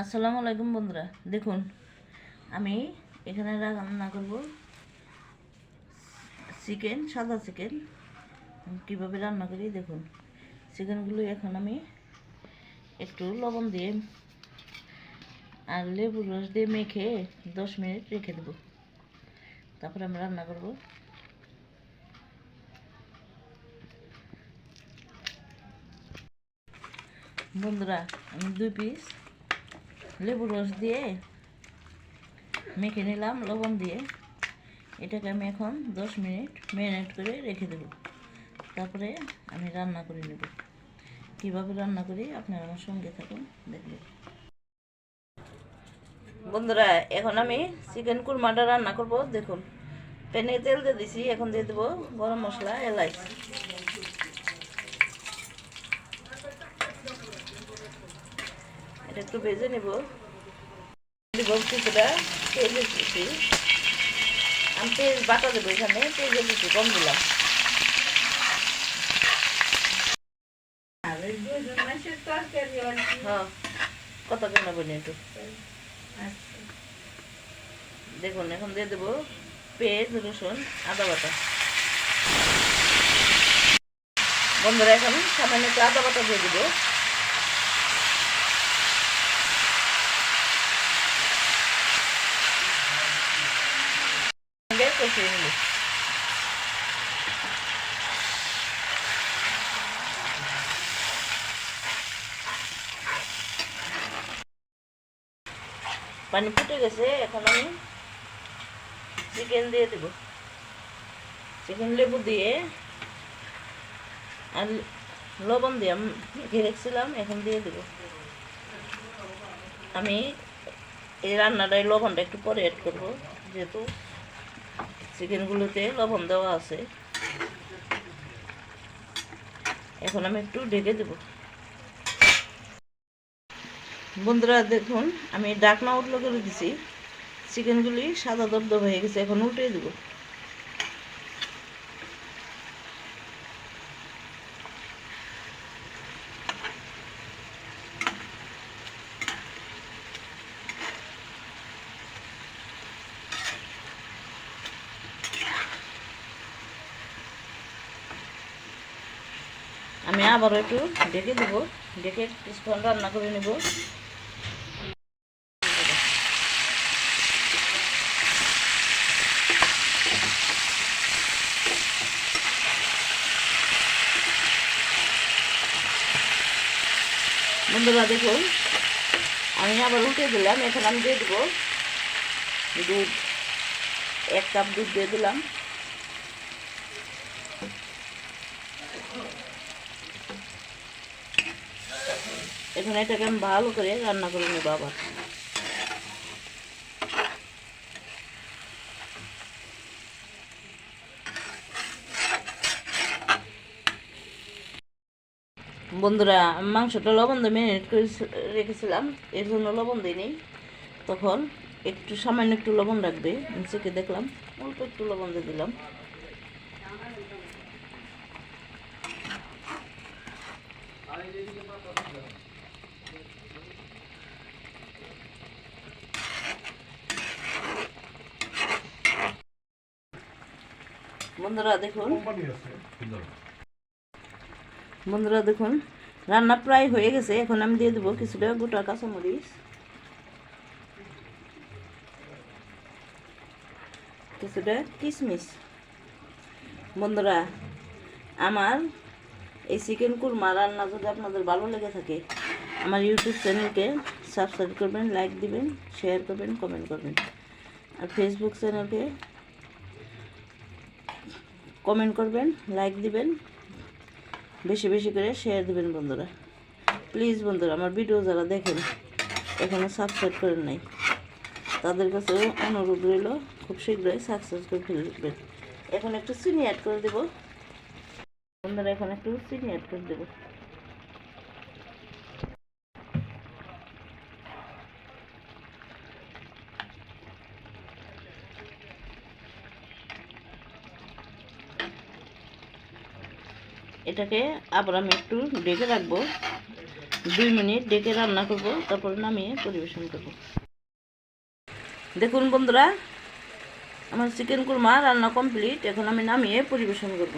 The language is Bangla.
আসসালামু আলাইকুম বন্ধুরা। দেখুন, আমি এখানে রান্না করব। চিকেন, সাদা চিকেন। কীভাবে রান্না করি, দেখুন। চিকেনগুলো এখন আমি একটু লবণ দিয়ে আর লেবুর রস দিয়ে মেখে দশ মিনিট রেখে দেবো। তারপরে আমি রান্না করব। বন্ধুরা, আমি দুই পিস লেবু রস দিয়ে মেখে নিলাম, লবণ দিয়ে। এটাকে আমি এখন দশ মিনিট ম্যারিনেট করে রেখে দেব। তারপরে আমি রান্না করে নেব। কীভাবে রান্না করি আপনারা আমার সঙ্গে থাকুন, দেখবেন। বন্ধুরা, এখন আমি চিকেন কুরমাটা রান্না করব, দেখুন। প্যানে তেল দিয়ে দিছি, এখন দিয়ে দেবো গরম মশলা এলাচ একটু ভেজে নেব। দিব কিছুটা তেলের কুচি আমি তেল বাটা দেবো এখানে তেলের কুচি কম দিলাম। হ্যাঁ কত কেন বলি একটু? দেখুন, এখন দিয়ে দেবো পেঁয়াজ, রসুন, আদা বাটা। বন্ধুরা, এখন সামান্য একটু আদা বাটা দিয়ে দেবো। নিব পানি ফুটে গেছে এখন আমি চিকেন দিয়ে দেব চিকেন লেবু দিয়ে আর লবণ দিয়ে মেখে রেখেছিলাম এখন দিয়ে দেব আমি এই রান্নাটায় লবণটা একটু পরে অ্যাড করব যেহেতু চিকেনগুলোতে লবণ দেওয়া আছে। এখন আমি একটু ঢেকে দেব। বন্ধুরা, দেখুন, আমি ডাকনা উঠল করে দিছি। চিকেনগুলি সাদা দব্দ হয়ে গেছে, এখন উল্টে দেবো। আমি আবারও একটু ঢেকে দেবো, ঢেকে কিছুক্ষণ রান্না করে নেব। বন্ধুরা, দেখুন, আমি আবার উঠে দিলাম, এখন আমি দিয়ে দেবো দুধ। এক কাপ দুধ দিয়ে দিলাম। এখন এটাকে আমি ভালো করে রান্না করে নেব আবার। বন্ধুরা মাংসটা লবণ দিয়ে ম্যারিনেট করে রেখেছিলাম, এর জন্য লবণ দিইনি তখন একটু সামান্য একটু লবণ রাখবে আমি চেকে দেখলাম, অল্প একটু লবণ দিয়ে দিলাম। বন্ধুরা দেখুন। বন্ধুরা দেখুন রান্না প্রায় হয়ে গেছে। এখন আমি দিয়ে দেবো কিছুটা গোটা কাঁচামরিচ। কিছুটা কিশমিশ বন্ধুরা আমার এই চিকেন কুরমা রান্না যদি আপনাদের ভালো লেগে থাকে আমার ইউটিউব চ্যানেলকে সাবস্ক্রাইব করবেন লাইক দিবেন শেয়ার করবেন কমেন্ট করবেন। আর ফেসবুক চ্যানেলকে কমেন্ট করবেন লাইক দিবেন, বেশি বেশি করে শেয়ার দিবেন বন্ধুরা। প্লিজ বন্ধুরা, আমার ভিডিও যারা দেখেন এখনও সাবস্ক্রাইব করেন নাই, তাদের কাছেও অনুরোধ রইল, খুব শীঘ্রই সাকসেস করে ফেলবেন। এখন একটু চিনি অ্যাড করে দেব। বন্ধুরা, এখন একটু চিনি অ্যাড করে দেব। এটাকে আবার আমি একটু ডেকে রাখব। দুই মিনিট ডেকে রান্না করব, তারপরে নামিয়ে পরিবেশন করব। দেখুন বন্ধুরা, আমার চিকেন কুরমা রান্না কমপ্লিট। এখন আমি নামিয়ে পরিবেশন করব।